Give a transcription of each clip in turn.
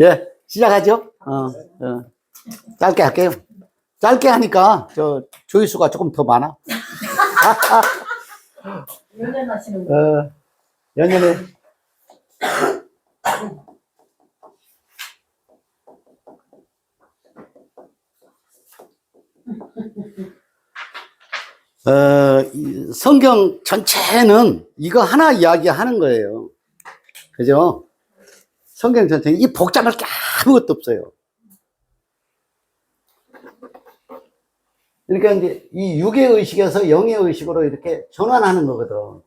예, 시작하죠. 어, 어. 짧게 할게요. 짧게 하니까 저 조회수가 조금 더 많아. 연연하시는 거. 어, 연연해. 어, 이 성경 전체는 이거 하나 이야기하는 거예요. 그죠? 성경 전체 이 복잡할 게 아무것도 없어요. 그러니까 이제 이 육의 의식에서 영의 의식으로 이렇게 전환하는 거거든. 어.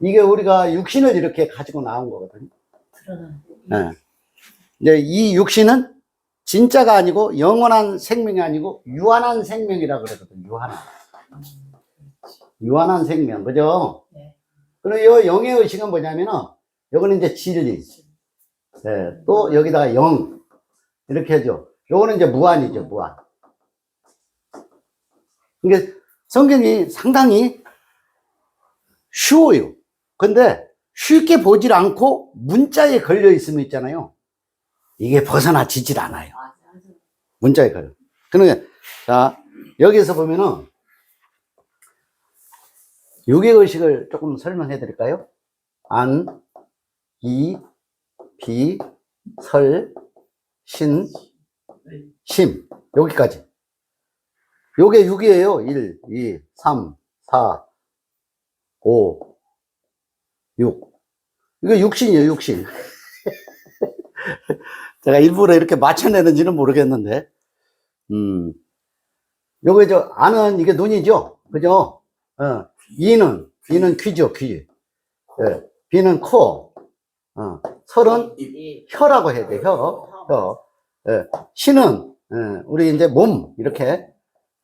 이게 우리가 육신을 이렇게 가지고 나온 거거든요. 드러나. 예. 이제 이 육신은 진짜가 아니고 영원한 생명이 아니고 유한한 생명이라 그러거든. 유한한. 유한한 생명, 그죠? 네. 그리고 이 영의 의식은 뭐냐면은 요거는 이제 진리. 예, 또 여기다가 영 이렇게 하죠. 요거는 이제 무한이죠, 무한. 이게 성경이 상당히 쉬워요. 근데 쉽게 보질 않고 문자에 걸려 있으면 있잖아요. 이게 벗어나지질 않아요. 맞아. 문자에 걸려. 그러니까 자 여기서 보면은 육의 의식을 조금 설명해 드릴까요? 안, 이, 비, 설, 신, 심 여기까지. 요게 6이에요. 1, 2, 3, 4, 5, 6. 이거 육신이에요, 육신. 제가 일부러 이렇게 맞춰내는지는 모르겠는데, 음, 요거 저, 안은 이게 눈이죠? 그죠? 어, 이는, 이는 귀죠, 귀. 예, 비는 코. 어, 설은 이 혀라고 해야 돼, 혀. 혀. 예, 신은, 예, 우리 이제 몸, 이렇게,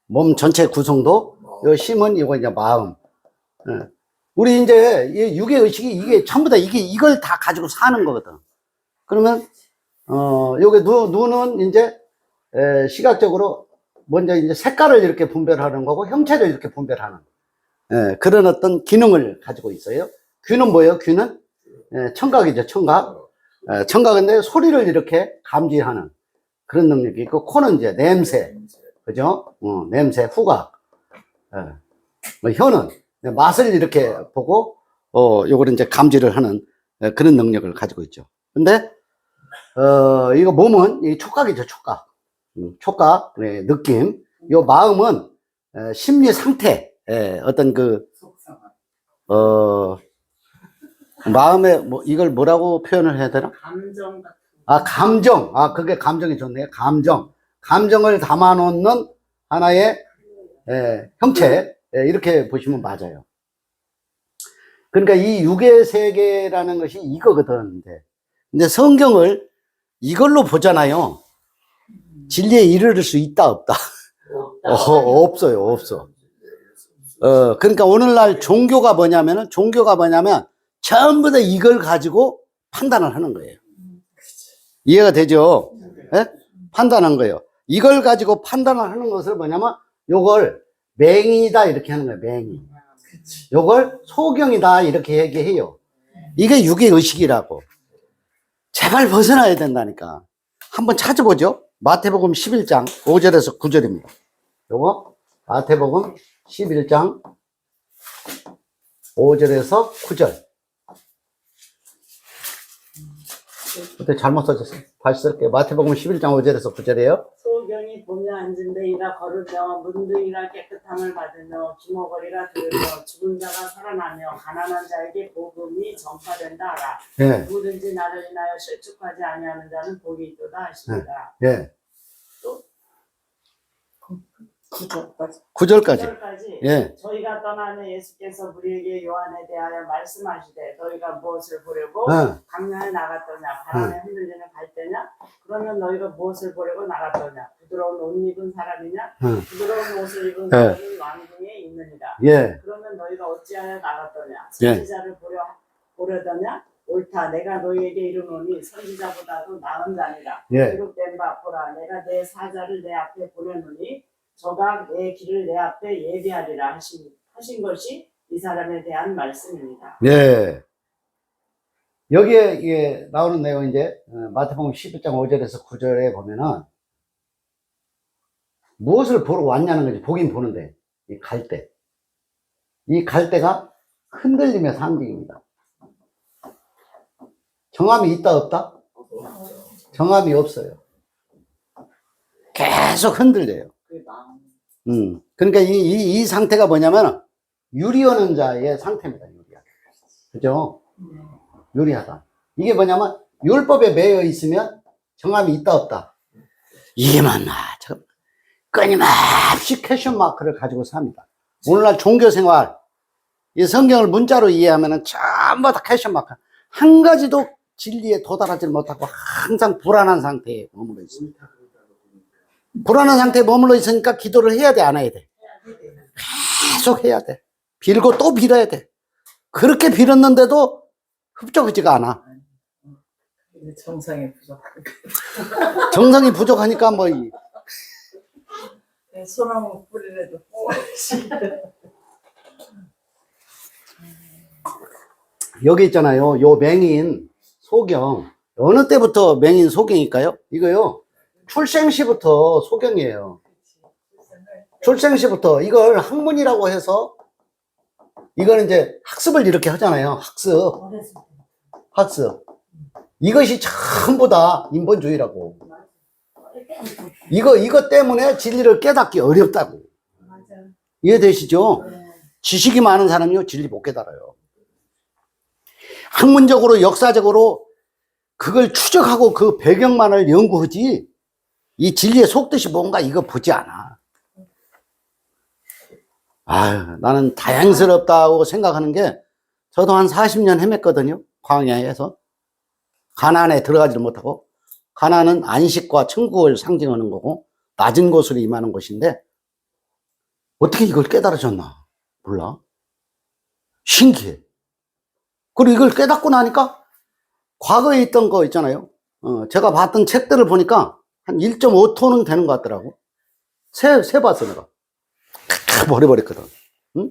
몸 전체 구성도, 요 심은 이거 이제 마음. 예. 우리 이제 이 육의 의식이 이게 전부 다 이게 이걸 다 가지고 사는 거거든. 그러면, 어, 요게 눈, 눈은 이제, 에, 시각적으로 먼저 이제 색깔을 이렇게 분별하는 거고 형체를 이렇게 분별하는, 예, 그런 어떤 기능을 가지고 있어요. 귀는 뭐예요? 귀는? 예, 청각이죠, 청각. 예, 청각인데 소리를 이렇게 감지하는 그런 능력이 있고, 코는 이제 냄새, 그죠? 어, 냄새, 후각. 예. 뭐 혀는 맛을 이렇게 보고, 어, 요거를 이제 감지를 하는 예, 그런 능력을 가지고 있죠. 근데, 어, 이거 몸은 이 촉각이죠, 촉각. 음, 촉각, 네, 느낌. 요 마음은 에, 심리 상태, 예, 어떤 그, 어, 마음에 뭐 이걸 뭐라고 표현을 해야 되나? 감정 같은 아, 감정. 아, 그게 감정이 좋네요. 감정. 감정을 담아놓는 하나의 예, 형체. 예, 이렇게 보시면 맞아요. 그러니까 이 육의 세계라는 것이 이거거든. 근데 성경을 이걸로 보잖아요. 진리에 이르를 수 있다, 없다? 어, 없어요, 없어. 어, 그러니까 오늘날 종교가 뭐냐면은, 종교가 뭐냐면, 전부 다 이걸 가지고 판단을 하는 거예요. 이해가 되죠? 예? 판단한 거예요. 이걸 가지고 판단을 하는 것을 뭐냐면, 요걸 맹이다, 이렇게 하는 거예요, 맹이. 요걸 소경이다, 이렇게 얘기해요. 이게 육의 의식이라고. 제발 벗어나야 된다니까. 한번 찾아보죠. 마태복음 11장 5절에서 9절입니다. 요거 마태복음 11장 5절에서 9절. 그때 잘못 써졌어요. 다시 쓸게요. 마태복음 11장 5절에서 9절이에요. 소경이 보며 앉은 데 이라 걸으며 문둥이라 깨끗함을 받으며 주먹거리라 들으며 죽은 자가 살아나며 가난한 자에게 복음이 전파된다 하라 예, 누구든지 나를 인하여 실축하지 아니하는 자는 복이 있도다 하십니다 예. 구조까지. 9절까지. 9절까지 예, 저희가 떠나면 예수께서 우리에게 요한에 대하여 말씀하시되 너희가 무엇을 보려고 어, 강야에 나갔더냐 바람에 흔들리는 갈대냐? 그러면 너희가 무엇을 보려고 나갔더냐? 부드러운 옷 입은 사람이냐? 응. 부드러운 옷을 입은 네. 사람이 왕궁에 있느니라. 예, 그러면 너희가 어찌하여 나갔더냐? 예. 선지자를 보려 보려더냐? 옳다. 내가 너희에게 이르노니 선지자보다도 나은 자니라. 예. 기록된 바 보라. 내가 내 사자를 내 앞에 보내노니 저가 내 길을 내 앞에 예비하리라 하신, 하신 것이 이 사람에 대한 말씀입니다 예. 여기에 이게 나오는 내용 이제 어, 마태복음 11장 5절에서 9절에 보면은 무엇을 보러 왔냐는 거지 보긴 보는데 이 갈대 이 갈대가 흔들림의 상징입니다. 정함이 있다 없다? 정함이 없어요. 계속 흔들려요. 음. 그러니까 이, 이, 이 상태가 뭐냐면 유리하는 자의 상태입니다. 유리하. 그죠? 네. 유리하다. 이게 뭐냐면 율법에 매여 있으면 정함이 있다 없다. 이게 맞나? 저 끊임없이 퀘션 마크를 가지고 삽니다. 오늘날 종교 생활 이 성경을 문자로 이해하면은 전부 다 퀘션 마크. 한 가지도 진리에 도달하지 못하고 항상 불안한 상태에 머물러 있습니다. 불안한 상태에 머물러 있으니까 기도를 해야 돼, 안 해야 돼? 계속 해야 돼. 빌고 또 빌어야 돼. 그렇게 빌었는데도 흡족하지가 않아. 정상에 부족한 정성이 부족하니까 뭐, 이- 거. 소나무 뿌리라도 여기 있잖아요. 요 맹인 소경. 어느 때부터 맹인 소경일까요? 이거요. 출생시부터 소경이에요. 출생시부터 이걸 학문이라고 해서 이거는 이제 학습을 이렇게 하잖아요. 학습. 학습. 이것이 전부 다 인본주의라고. 이거, 이것 때문에 진리를 깨닫기 어렵다고. 이해되시죠? 네. 지식이 많은 사람이요, 진리 못 깨달아요. 학문적으로, 역사적으로 그걸 추적하고 그 배경만을 연구하지, 이 진리의 속뜻이 뭔가 이거 보지 않아. 아유, 나는 다양스럽다고 생각하는 게, 저도 한 40년 헤맸거든요. 광야에서. 가난에 들어가지를 못하고, 가난은 안식과 천국을 상징하는 거고, 낮은 곳으로 임하는 곳인데, 어떻게 이걸 깨달으셨나? 몰라. 신기해. 그리고 이걸 깨닫고 나니까 과거에 있던 거 있잖아요. 어, 제가 봤던 책들을 보니까 한 1.5톤은 되는 것 같더라고. 세, 세 봤어, 내가. 다 버려버렸거든. 응?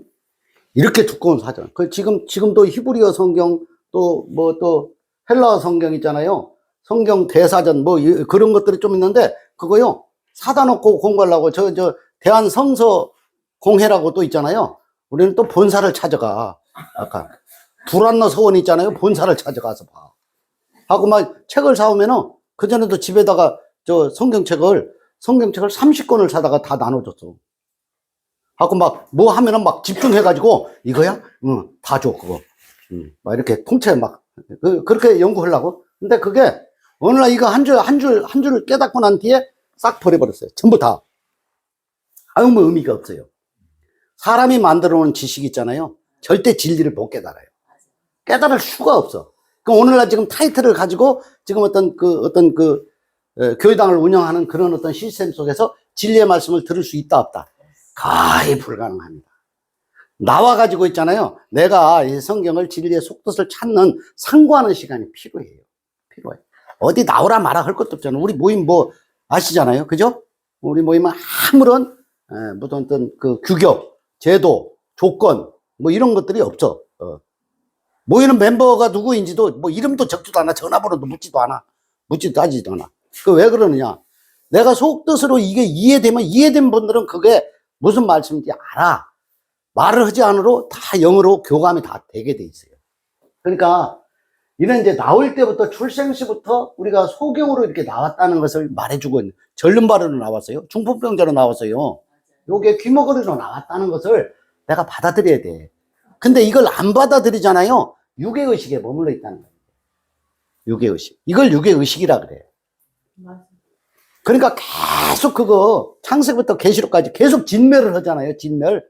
이렇게 두꺼운 사전. 그 지금, 지금도 히브리어 성경 또 뭐 또 헬라어 성경 있잖아요. 성경 대사전 뭐 이- 그런 것들이 좀 있는데 그거요. 사다 놓고 공부하려고 저, 저 대한 성서 공회라고 또 있잖아요. 우리는 또 본사를 찾아가. 아까 불안너 서원 있잖아요. 본사를 찾아가서 봐. 하고 막 책을 사오면은 그전에도 집에다가 저 성경책을 성경책을 30권을 사다가 다 나눠줬어. 하고 막 뭐 하면은 막 집중해가지고 이거야? 응, 다 줘, 그거. 응, 막 이렇게 통째 막 그, 그렇게 연구하려고. 근데 그게 어느 날 이거 한 줄, 한 줄, 한 줄을 깨닫고 난 뒤에 싹 버려버렸어요. 전부 다. 아무 의미가 없어요. 사람이 만들어 놓은 지식 있잖아요. 절대 진리를 못 깨달아요. 깨달을 수가 없어. 그 오늘날 지금 타이틀을 가지고 지금 어떤 그 어떤 그 에, 교회당을 운영하는 그런 어떤 시스템 속에서 진리의 말씀을 들을 수 있다 없다. 거의 불가능합니다. 나와 가지고 있잖아요. 내가 이 성경을 진리의 속뜻을 찾는 상고하는 시간이 필요해요. 필요해. 어디 나오라 마라 할 것도 없잖아요. 우리 모임 뭐 아시잖아요. 그죠? 우리 모임은 아무런 에, 무슨 어떤 그 규격, 제도, 조건 뭐 이런 것들이 없어. 어. 모이는 멤버가 누구인지도 뭐 이름도 적지도 않아. 전화번호도 묻지도 않아. 묻지도 따지지도 않아. 그 왜 그러느냐? 내가 속뜻으로 이게 이해되면 이해된 분들은 그게 무슨 말씀인지 알아. 말을 하지 않으로 다 영어로 교감이 다 되게 돼 있어요. 그러니까 이런 이제 나올 때부터 출생시부터 우리가 소경으로 이렇게 나왔다는 것을 말해주고 있는 전륜발으로 나왔어요. 중풍병자로 나왔어요. 요게 귀머거리로 나왔다는 것을 내가 받아들여야 돼. 근데 이걸 안 받아들이잖아요. 유괴의식에 머물러 있다는 거예요. 유괴의식. 이걸 유괴의식이라 그래. 그러니까 계속 그거 창세부터 계시록까지 계속 진멸을 하잖아요. 진멸.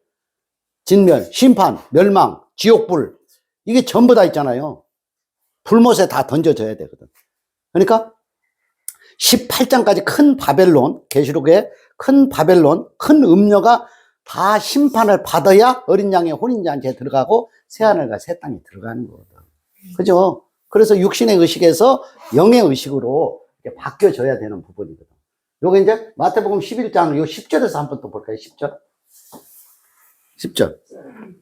진멸, 심판, 멸망, 지옥불. 이게 전부 다 있잖아요. 불못에 다 던져져야 되거든. 그러니까 18장까지 큰 바벨론, 계시록에 큰 바벨론, 큰 음녀가 다 심판을 받아야 어린 양의 혼인잔치에 들어가고 새 하늘과 새 땅에 들어가는 거거든. 그죠? 그래서 육신의 의식에서 영의 의식으로 바뀌어져야 되는 부분이거든. 요게 이제 마태복음 11장 요 10절에서 한번 또 볼까요? 10절. 10절.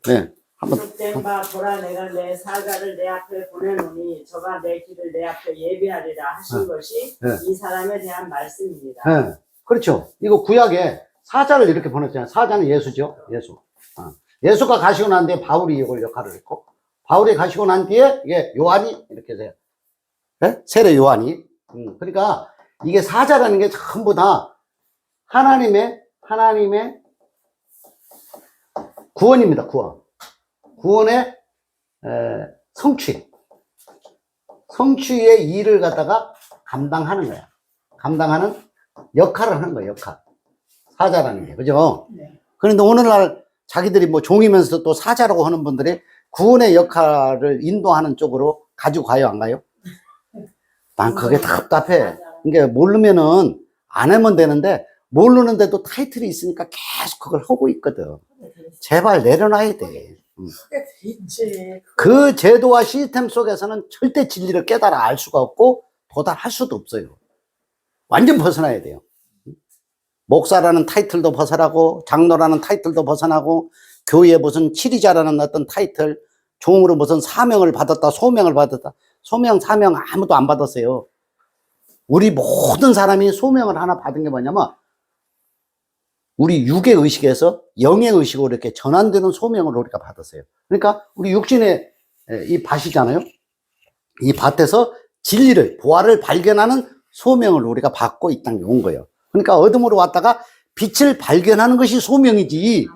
네. 한번 바 보라 내가 내 사자를 내 앞에 보내노니 저가 내 길을 내 앞에 예비하리라 하신 것이 네. 이 사람에 대한 말씀입니다. 예, 그렇죠. 이거 구약에 사자를 이렇게 보냈잖아요. 사자는 예수죠. 예수. 어. 예수가 가시고 난 뒤에 바울이 이걸 역할을 했고, 바울이 가시고 난 뒤에 이게 요한이 이렇게 돼요. 예? 세례 요한이. 음, 그러니까 이게 사자라는 게 전부 다 하나님의, 하나님의 구원입니다. 구원. 구원의 에, 성취. 성취의 일을 갖다가 감당하는 거야. 감당하는 역할을 하는 거예요, 역할. 사자라는 게. 그죠? 네. 그런데 오늘날 자기들이 뭐 종이면서 또 사자라고 하는 분들이 구원의 역할을 인도하는 쪽으로 가지고 가요, 안 가요? 난 그게 답답해. 이게 모르면은 안 하면 되는데, 모르는데도 타이틀이 있으니까 계속 그걸 하고 있거든. 제발 내려놔야 돼. 그 제도와 시스템 속에서는 절대 진리를 깨달아 알 수가 없고 도달할 수도 없어요. 완전 벗어나야 돼요. 목사라는 타이틀도 벗어나고 장로라는 타이틀도 벗어나고 교회 무슨 치리자라는 어떤 타이틀 종으로 무슨 사명을 받았다 소명을 받았다 소명 사명 아무도 안 받았어요. 우리 모든 사람이 소명을 하나 받은 게 뭐냐면 우리 육의 의식에서 영의 의식으로 이렇게 전환되는 소명을 우리가 받았어요. 그러니까 우리 육신의 에, 이 밭이잖아요. 이 밭에서 진리를, 보화를 발견하는 소명을 우리가 받고 이 땅에 온 거예요. 그러니까 어둠으로 왔다가 빛을 발견하는 것이 소명이지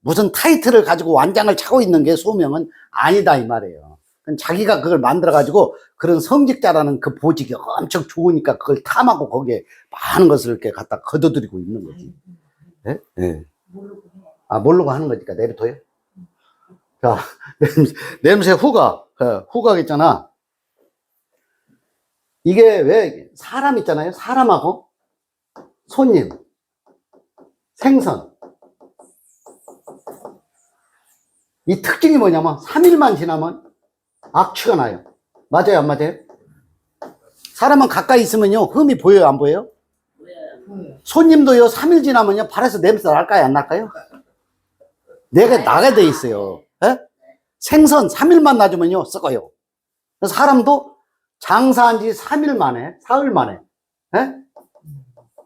무슨 타이틀을 가지고 완장을 차고 있는 게 소명은 아니다 이 말이에요. 자기가 그걸 만들어 가지고 그런 성직자라는 그 보직이 엄청 좋으니까 그걸 탐하고 거기에 많은 것을 이렇게 갖다 거둬들이고 있는 거지. 예? 예. 아, 모르고 하는 거니까 내비둬요. 자, 냄새, 냄새 후각, 어, 후각 있잖아. 이게 왜 사람 있잖아요. 사람하고 손님, 생선. 이 특징이 뭐냐면 3일만 지나면 악취가 나요. 맞아요, 안 맞아요? 사람은 가까이 있으면요, 흠이 보여요, 안 보여요? 손님도요, 3일 지나면요, 발에서 냄새 날까요, 안 날까요? 내가 나게 돼 있어요. 예? 생선 3일만 놔주면요, 썩어요. 사람도 장사한 지 3일 만에, 사흘 만에, 예?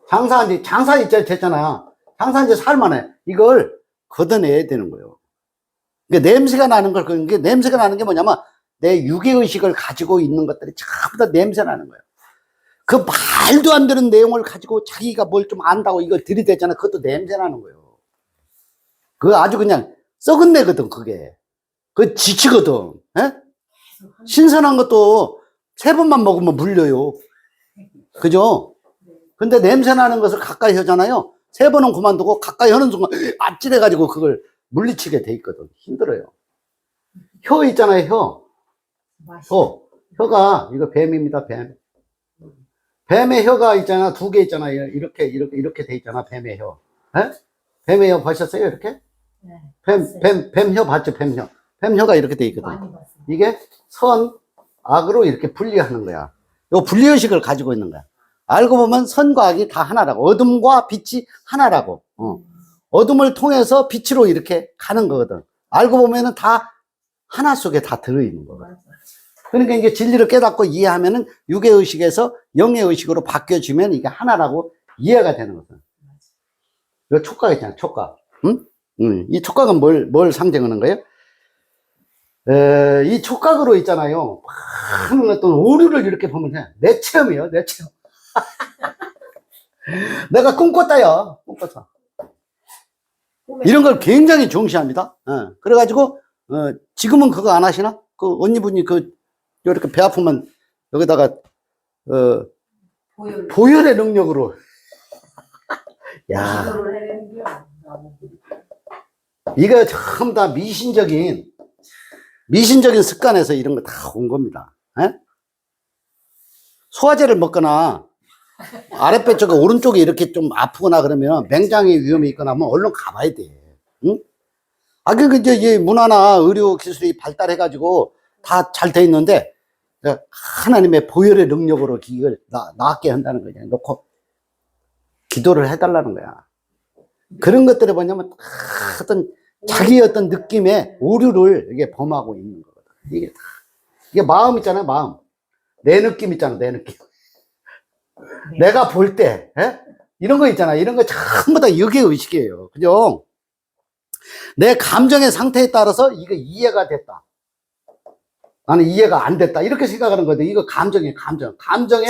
장사한 지, 장사 있잖아, 됐잖아. 장사한 지 사흘 만에, 이걸 걷어내야 되는 거예요. 그러니까 냄새가 나는 걸, 그게 냄새가 나는 게 뭐냐면, 내 유괴의식을 가지고 있는 것들이 전부 다 냄새 나는 거예요. 그 말도 안 되는 내용을 가지고 자기가 뭘 좀 안다고 이걸 들이대잖아. 그것도 냄새 나는 거예요. 그거 아주 그냥 썩은 내거든, 그게. 그 지치거든. 예? 신선한 것도 세 번만 먹으면 물려요. 그죠? 근데 냄새 나는 것을 가까이 하잖아요. 세 번은 그만두고 가까이 하는 순간 아찔해가지고 그걸 물리치게 돼 있거든. 힘들어요. 혀 있잖아요, 혀. 혀. 혀가, 이거 뱀입니다, 뱀. 뱀의 혀가 있잖아, 두 개 있잖아요. 이렇게, 이렇게, 이렇게 돼 있잖아, 뱀의 혀. 예? 뱀의 혀 보셨어요, 이렇게? 네. 뱀, 뱀, 뱀혀 봤죠, 뱀혀. 뱀혀가 이렇게 돼 있거든. 이게 선, 악으로 이렇게 분리하는 거야. 요 분리의식을 가지고 있는 거야. 알고 보면 선과 악이 다 하나라고. 어둠과 빛이 하나라고. 어. 어둠을 통해서 빛으로 이렇게 가는 거거든. 알고 보면은 다 하나 속에 다 들어있는. 맞아. 그러니까 이게 진리를 깨닫고 이해하면은 육의 의식에서 영의 의식으로 바뀌어지면 이게 하나라고 이해가 되는 거거든. 이 촉각 있잖아, 촉각. 응? 응. 이 촉각은 뭘, 뭘 상징하는 거예요? 에, 이 촉각으로 있잖아요. 많은 어떤 오류를 이렇게 보면 해. 내 체험이에요, 내 체험. 내가 꿈꿨다요, 꿈꿨어. 이런 걸 굉장히 중시합니다. 어, 그래가지고, 어, 지금은 그거 안 하시나? 그 언니분이 그, 이렇게 배 아프면 여기다가, 어, 보혈. 보혈의 능력으로. 야. 이거 전부 다 미신적인, 미신적인 습관에서 이런 거 다 온 겁니다. 예? 소화제를 먹거나, 아랫배 쪽에, 오른쪽에 이렇게 좀 아프거나 그러면 맹장의 위험이 있거나 하면 얼른 가봐야 돼. 응? 아, 그, 이제, 이 문화나 의료 기술이 발달해가지고 다 잘 돼 있는데, 그 하나님의 보혈의 능력으로 이걸 나, 낫게 한다는 거냐. 놓고, 기도를 해달라는 거야. 그런 것들이 뭐냐면, 다 어떤 자기의 어떤 느낌의 오류를 이게 범하고 있는 거거든. 이게 다. 이게 마음 있잖아요, 마음. 내 느낌 있잖아, 내 느낌. 내가 볼 때, 예? 이런 거 있잖아. 이런 거 전부 다 이게 의식이에요. 그죠? 내 감정의 상태에 따라서 이거 이해가 됐다. 나는 이해가 안 됐다. 이렇게 생각하는 거데 이거 감정이에요, 감정. 감정에,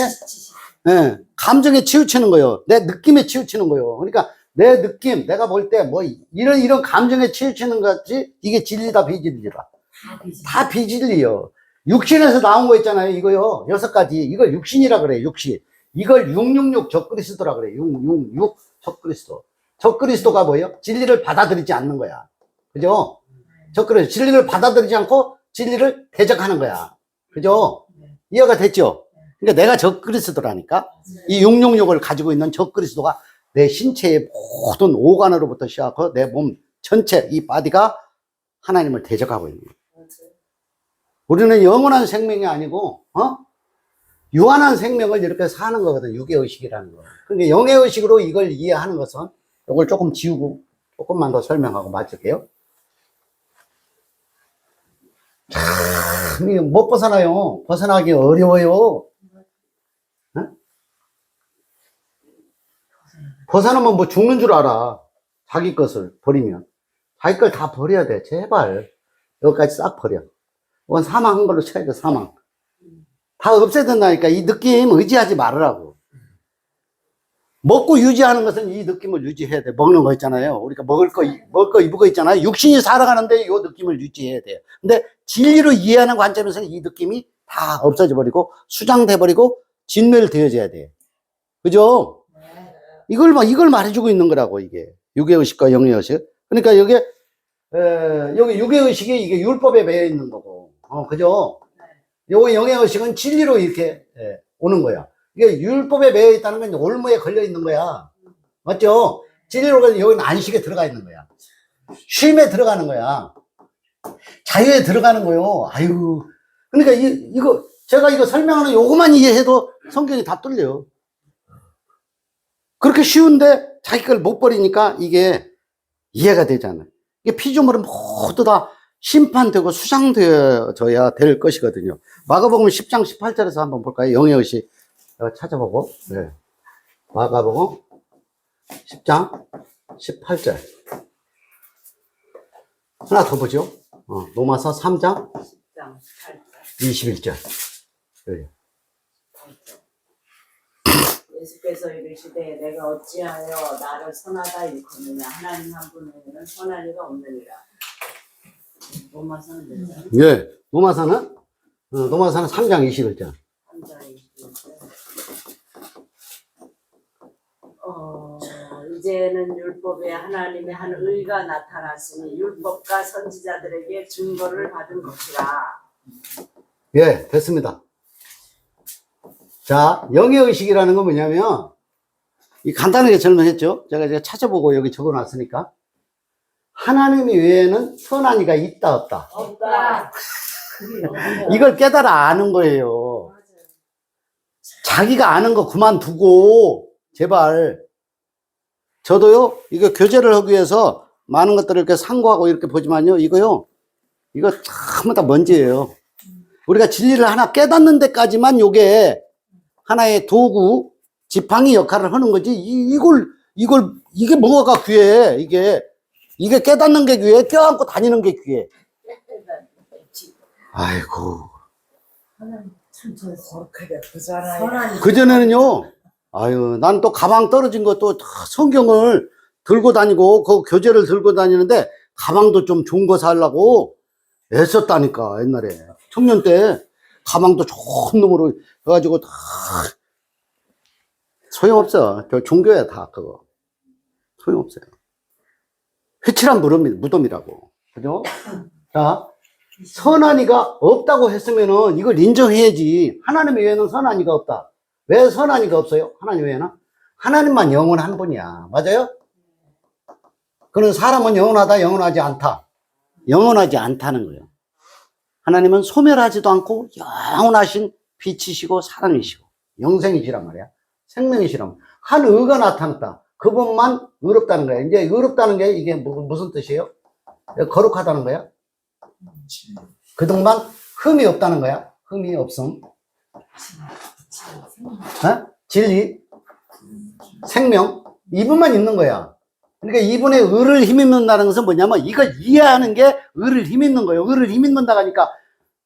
예, 감정에 치우치는 거예요. 내 느낌에 치우치는 거예요. 그러니까 내 느낌, 내가 볼 때 뭐 이런 이런 감정에 치우치는 거지 이게 진리다 비진리다. 다 비진리요. 육신에서 나온 거 있잖아요. 이거요. 여섯 가지. 이걸 육신이라 그래요. 육신. 이걸 666 적그리스도라 그래요. 666 적그리스도. 적그리스도가 뭐예요? 진리를 받아들이지 않는 거야. 그죠? 적그리스도. 진리를 받아들이지 않고 진리를 대적하는 거야. 그죠? 이해가 됐죠? 그러니까 내가 적그리스도라니까. 이 666을 가지고 있는 적그리스도가 내 신체의 모든 오간으로부터 시작하고 내 몸 전체 이 바디가 하나님을 대적하고 있는 거예요. 우리는 영원한 생명이 아니고, 어? 유한한 생명을 이렇게 사는 거거든, 육의의식이라는 거. 그러니까 영의의식으로 이걸 이해하는 것은, 이걸 조금 지우고, 조금만 더 설명하고 마칠게요. 참, 못 벗어나요. 벗어나기 어려워요. 어? 벗어나면 뭐 죽는 줄 알아. 자기 것을 버리면. 자기 걸 다 버려야 돼. 제발. 여기까지 싹 버려. 이건 사망한 걸로 쳐야 돼, 사망. 다 없애야 된다니까. 이 느낌 의지하지 말으라고. 먹고 유지하는 것은 이 느낌을 유지해야 돼. 먹는 거 있잖아요. 우리가 먹을 거, 이- 먹을 거, 입을 거 있잖아요. 육신이 살아가는데 이 느낌을 유지해야 돼요. 근데 진리로 이해하는 관점에서는 이 느낌이 다 없어져 버리고, 수장돼 버리고, 진멸되어져야 돼. 그죠? 이걸, 막- 이걸 말해주고 있는 거라고, 이게. 육의의식과 영의 의식. 그러니까 여기, 에, 여기 육의의식이 이게 율법에 매여 있는 거고, 어, 그죠? 요거 영의 의식은 진리로 이렇게 예, 오는 거야. 이게 율법에 매여 있다는 건 올무에 걸려 있는 거야. 맞죠? 진리로 가면 여기는 안식에 들어가 있는 거야. 쉼에 들어가는 거야. 자유에 들어가는 거요. 아유. 그러니까 이, 이거, 제가 이거 설명하는 요거만 이해해도 성경이 다 뚫려. 그렇게 쉬운데 자기 걸 못 버리니까 이게 이해가 되잖아요. 이게 피조물은 모두 다 심판되고 수장되어져야 될 것이거든요. 마가복음 10장 18절에서 한번 볼까요? 영의 의식 찾아보고. 네. 마가복음 10장 18절. 하나 더 보죠. 어, 로마서 3장 10장 8절. 21절. 네. 예수께서 이르시되 내가 어찌하여 나를 선하다 일컫느냐 하나님 한 분에게는 선한 이가 없느니라. 로마서는 몇 장? 예. 로마서는 어, 로마서는 3장 21절. 3장 21절. 어, 이제는 율법에 하나님의 한 의가 나타났으니 율법과 선지자들에게 증거를 받은 것이라. 예, 됐습니다. 자, 영의 의식이라는 건 뭐냐면, 이 간단하게 설명했죠? 제가 이제 찾아보고 여기 적어 놨으니까. 하나님 외에는 선한 이가 있다, 없다. 없다. 이걸 깨달아 아는 거예요. 자기가 아는 거 그만두고, 제발. 저도요, 이거 교제를 하기 위해서 많은 것들을 이렇게 상고하고 이렇게 보지만요, 이거요, 이거 전부 다 먼지예요. 우리가 진리를 하나 깨닫는 데까지만 요게 하나의 도구, 지팡이 역할을 하는 거지, 이, 이걸, 이걸, 이게 뭐가 귀해, 이게. 이게 깨닫는 게 귀해, 껴안고 다니는 게 귀해. 아이고. 하나님 참저 거룩하게 보잖아요. 선한 그전에는요, 아유, 난 또 가방 떨어진 것도 다 성경을 들고 다니고, 그 교재를 들고 다니는데, 가방도 좀 좋은 거 사려고 애썼다니까, 옛날에. 청년 때, 가방도 좋은 놈으로 해가지고 다, 소용없어. 저 종교야, 다, 그거. 소용없어요. 회칠한 무덤이, 무덤이라고. 그죠? 자, 선한 이가 없다고 했으면은 이걸 인정해야지. 하나님 외에는 선한 이가 없다. 왜 선한 이가 없어요? 하나님 외에는? 하나님만 영원한 분이야. 맞아요? 그런 사람은 영원하다, 영원하지 않다. 영원하지 않다는 거예요. 하나님은 소멸하지도 않고 영원하신 빛이시고 사랑이시고 영생이시란 말이야. 생명이시란. 한 의가 나타났다. 그분만 의롭다는 거야. 이제 의롭다는 게 이게 무- 무슨 뜻이에요? 거룩하다는 거야? 그동안 흠이 없다는 거야? 흠이 없음. 어? 진리, 생명, 이분만 있는 거야. 그러니까 이분의 의를 힘입는다는 것은 뭐냐면 이걸 이해하는 게 의를 힘입는 거예요. 의를 힘입는다 하니까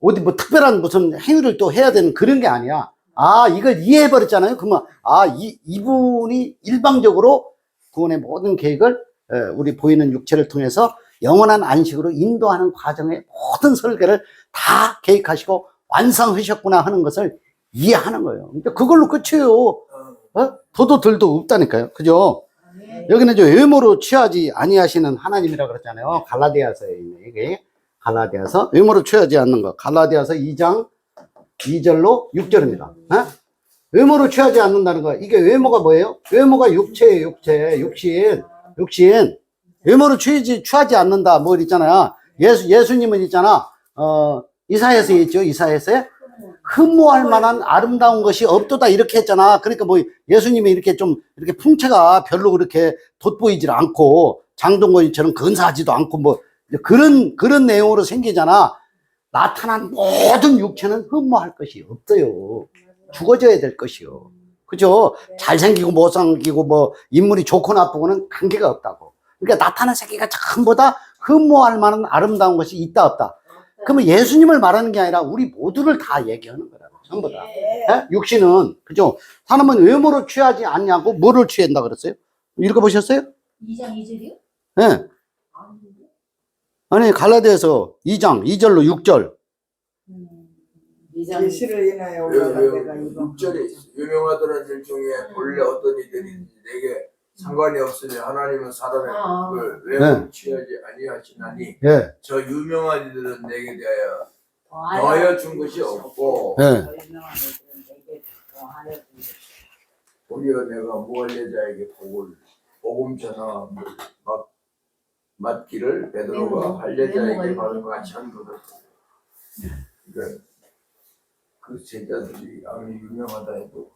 어디 뭐 특별한 무슨 행위를 또 해야 되는 그런 게 아니야. 아, 이걸 이해해 버렸잖아요. 그러면 아, 이, 이분이 일방적으로 구원의 모든 계획을 에, 우리 보이는 육체를 통해서 영원한 안식으로 인도하는 과정의 모든 설계를 다 계획하시고 완성하셨구나 하는 것을 이해하는 거예요. 그러니까 그걸로 끝이에요. 어? 도도 덜도 없다니까요. 그죠? 여기는 이제 외모로 취하지 아니하시는 하나님이라 그랬잖아요. 갈라디아서에 있는 이게 갈라디아서 외모로 취하지 않는 거. 갈라디아서 2장 2절로 6절입니다. 어? 외모로 취하지 않는다는 거. 이게 외모가 뭐예요? 외모가 육체예요, 육체. 육신. 육신. 외모로 취하지, 취하지 않는다. 뭐 있잖아요. 예수, 예수님은 있잖아. 어, 이사에서 있죠. 이사에서에. 흠모할 만한 아름다운 것이 없도다 이렇게 했잖아. 그러니까 뭐 예수님이 이렇게 좀 이렇게 풍채가 별로 그렇게 돋보이질 않고 장동건이처럼 근사하지도 않고 뭐 그런 그런 내용으로 생기잖아. 나타난 모든 육체는 흠모할 것이 없어요. 죽어져야 될 것이요. 그죠? 잘생기고 못생기고 뭐 인물이 좋고 나쁘고는 관계가 없다고. 그러니까 나타난 새끼가 전부 다 흠모할 만한 아름다운 것이 있다 없다. 그러면 예수님을 말하는 게 아니라 우리 모두를 다 얘기하는 거라고. 전부 다. 예? 육신은 그죠? 사람은 외모로 취하지 않냐고 뭐를 취한다 그랬어요? 읽어보셨어요? 2장 2절이요? 예. 아니 갈라디아서 2장 2절로 6절. 이장 계시를 인하여 올라간 데가 이거. 6절에 있어. 유명하더라 들 중에 본래 어떤 이들인지 내게 상관이 없으니 하나님은 사람의 아. 그 외모 취하지 아니하시나니 예. 저 유명한 이들은 내게 대하여 더하여 더하여 준 것이 없고 예. 오히려 내가 무할례자에게 복을 복음 전하 막 맡기를 베드로가 할례자에게 받은 것 같이 한 것을 그러니까 그 제자들이 아무리 유명하다 해도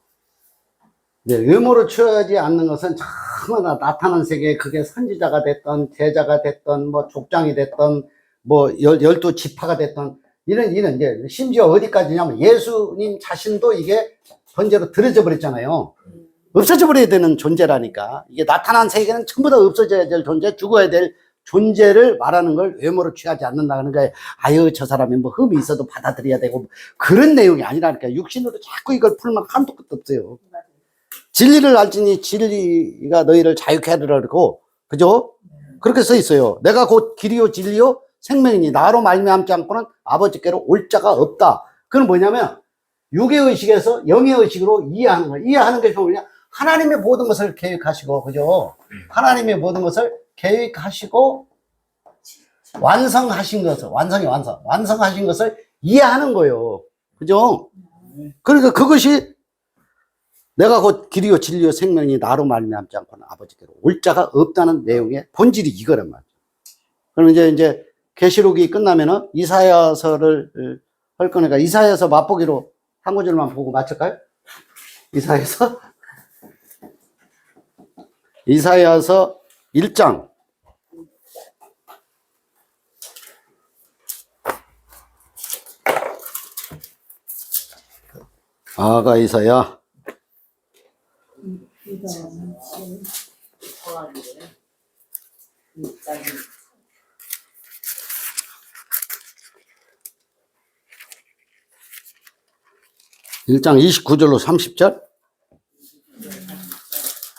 네, 외모로 취하지 않는 것은 참마다 나타난 세계에 그게 선지자가 됐던 제자가 됐던 뭐 족장이 됐던 뭐 열, 열두 지파가 됐던 이런 이런 이제 심지어 어디까지냐면 예수님 자신도 이게 번제로 들어져 버렸잖아요. 없어져 버려야 되는 존재라니까 이게 나타난 세계는 전부 다 없어져야 될 존재, 죽어야 될 존재를 말하는 걸 외모로 취하지 않는다는 거예요. 아유 저 사람이 뭐 흠이 있어도 받아들여야 되고 그런 내용이 아니라니까 육신으로 자꾸 이걸 풀면 한도 끝도 없어요. 진리를 알지니 진리가 너희를 자유케 하리라 그러고 그죠? 그렇게 써 있어요. 내가 곧 길이요 진리요 생명이니 나로 말미암지 않고는 아버지께로 올 자가 없다. 그건 뭐냐면 육의 의식에서 영의 의식으로 이해하는 거예요. 이해하는 것이 뭐냐? 하나님의 모든 것을 계획하시고 그죠? 하나님의 모든 것을 계획하시고 완성하신 것을 완성이 완성 완성하신 것을 이해하는 거예요. 그죠? 그러니까 그것이 내가 곧 길이요 진리요 생명이 나로 말미암지 않고는 아버지께로 올 자가 없다는 내용의 본질이 이거란 말이죠. 그럼 이제 이제 계시록이 끝나면은 이사야서를 어, 할 거니까 이사야서 맛보기로 한 구절만 보고 마칠까요? 이사야서 이사야서 1장 아가 이사야 더하기를 일장이 1장 29절로 30절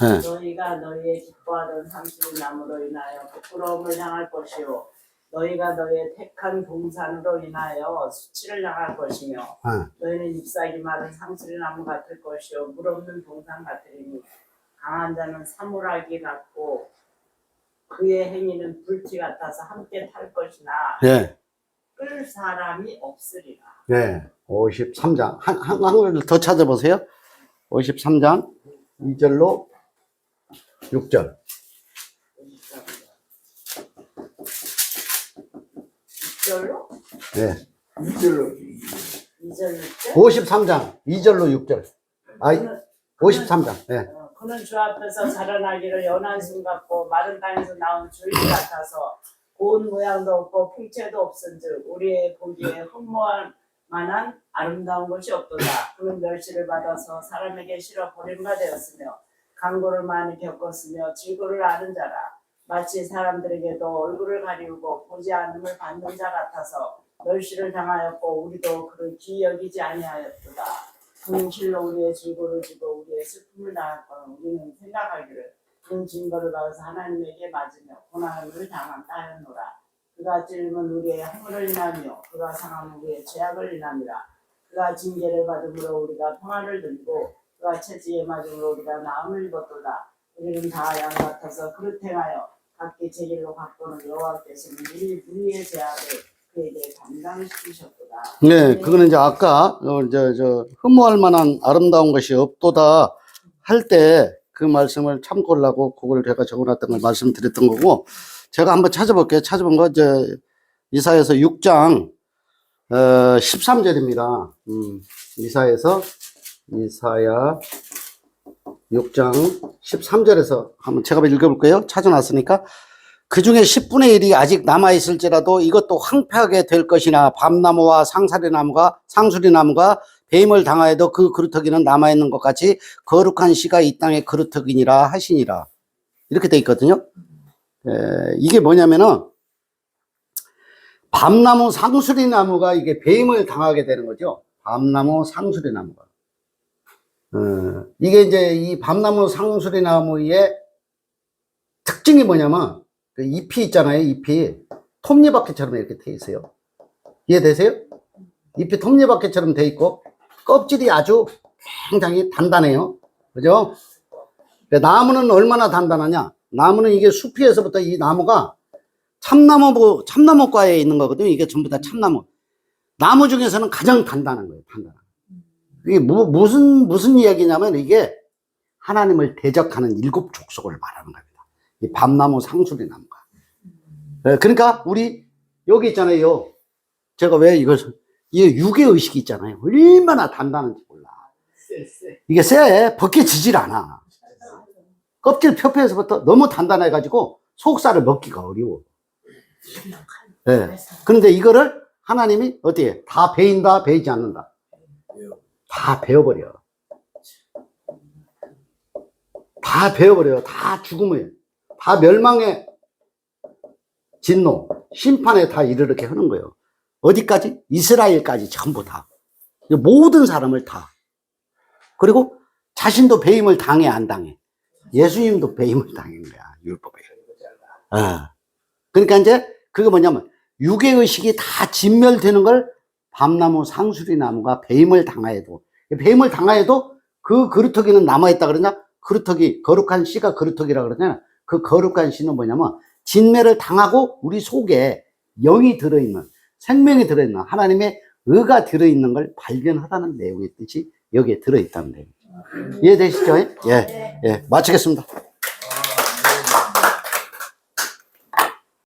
예. 너희가 너희의 기뻐하던 삼십의 나무로 인하여 부끄러움을 향할 것이요 너희가 너희의 택한 동산으로 인하여 수치를 향할 것이며 예. 너희는 잎사귀 마른 상수리 나무 같을 것이요 물 없는 동산 같으리니 강한 자는 사물하기 같고 그의 행위는 불티 같아서 함께 탈 것이나 예. 끌 사람이 없으리라 네, 53장. 한, 한, 한 글 더 찾아보세요. 53장 2절로 6절. 2절로? 네. 이절로 2절 6절? 53장 2절로 6절. 아, 53장. 네. 어, 그는 주 앞에서 자라나기를 연한 순 같고 마른 땅에서 나온 줄기 같아서 고운 모양도 없고 풍채도 없은즉 우리의 보기에 흠모할 만한 아름다운 것이 없도다. 그는 멸시를 받아서 사람에게 실어 버림바 되었으며 강고를 많이 겪었으며 질고를 아는 자라. 마치 사람들에게도 얼굴을 가리우고 보지 않음을 받는 자 같아서 멸시를 당하였고 우리도 그를 귀히 여기지 아니하였도다. 그는 실로 우리의 질고를 지고 우리의 슬픔을 당했거늘 우리는 생각하기를 그는 증거를 받아서 하나님에게 맞으며 고난을 당한다 하였노라. 그가 찔림은 우리의 허물을 인하며 그가 상함은 우리의 죄악을 인함이라. 그가 징계를 받음으로 우리가 평안을 누리고 그가 채찍에 맞음으로 우리가 나음을 입었도다. 우리는 다 양 같아서 그릇 행하여 각기 제 길로 갔고는 여호와께서는 죄악을 그에게 감당시키셨도다. 네, 그거는 이제 아까 어, 저, 저 흠모할 만한 아름다운 것이 없도다 할 때 그 말씀을 참고를 하고 그걸 제가 적어놨던 걸 말씀드렸던 거고 제가 한번 찾아볼게요. 찾아본 거 이제 이사에서 6장 어, 13절입니다. 음, 이사에서 이사야 6장 13절에서 한번 제가 한번 읽어볼게요. 찾아놨으니까 그 중에 10분의 1이 아직 남아있을지라도 이것도 황폐하게 될 것이나 밤나무와 상사리나무가 상수리나무가 배임을 당하여도 그 그루터기는 남아있는 것 같이 거룩한 씨가 이 땅의 그루터기니라 하시니라. 이렇게 돼 있거든요. 에, 이게 뭐냐면은 밤나무 상수리나무가 이게 배임을 당하게 되는 거죠. 밤나무 상수리나무가. 어, 이게 이제 이 밤나무 상수리 나무의 특징이 뭐냐면 그 잎이 있잖아요. 잎이 톱니바퀴처럼 이렇게 돼 있어요. 이해되세요? 잎이 톱니바퀴처럼 돼 있고 껍질이 아주 굉장히 단단해요. 그죠? 그 나무는 얼마나 단단하냐? 나무는 이게 숲에서부터 이 나무가 참나무 참나무과에 있는 거거든요. 이게 전부 다 참나무. 나무 중에서는 가장 단단한 거예요. 단단. 이게 무, 무슨 무슨 이야기냐면 이게 하나님을 대적하는 일곱 족속을 말하는 겁니다. 이 밤나무 상수리 나무가. 예, 그러니까 우리 여기 있잖아요. 제가 왜 이걸 이 육의 의식이 있잖아요. 얼마나 단단한지 몰라. 이게 쎄 벗겨지질 않아. 껍질 표피에서부터 너무 단단해가지고 속살을 먹기가 어려워. 예. 그런데 이거를 하나님이 어떻게 다 베인다, 베이지 않는다. 다 베어버려. 다 베어버려요. 다 죽음이에요. 다 멸망의 진노, 심판에 다 이르게 하는 거예요. 어디까지? 이스라엘까지 전부 다. 모든 사람을 다. 그리고 자신도 배임을 당해, 안 당해. 예수님도 배임을 당한 거야, 율법에. 어. 그러니까 이제 그게 뭐냐면 육의 의식이 다 진멸되는 걸 밤나무 상수리 나무가 배임을 당하여도 배임을 당하여도 그 그루터기는 남아있다 그러냐? 그루터기, 거룩한 씨가 그루터기라 그러잖아. 그 거룩한 씨는 뭐냐면 진멸을 당하고 우리 속에 영이 들어있는 생명이 들어있는 하나님의 의가 들어있는 걸 발견하다는 내용의 뜻이 여기에 들어있다는 내용. 이해되시죠? 예, 예, 마치겠습니다.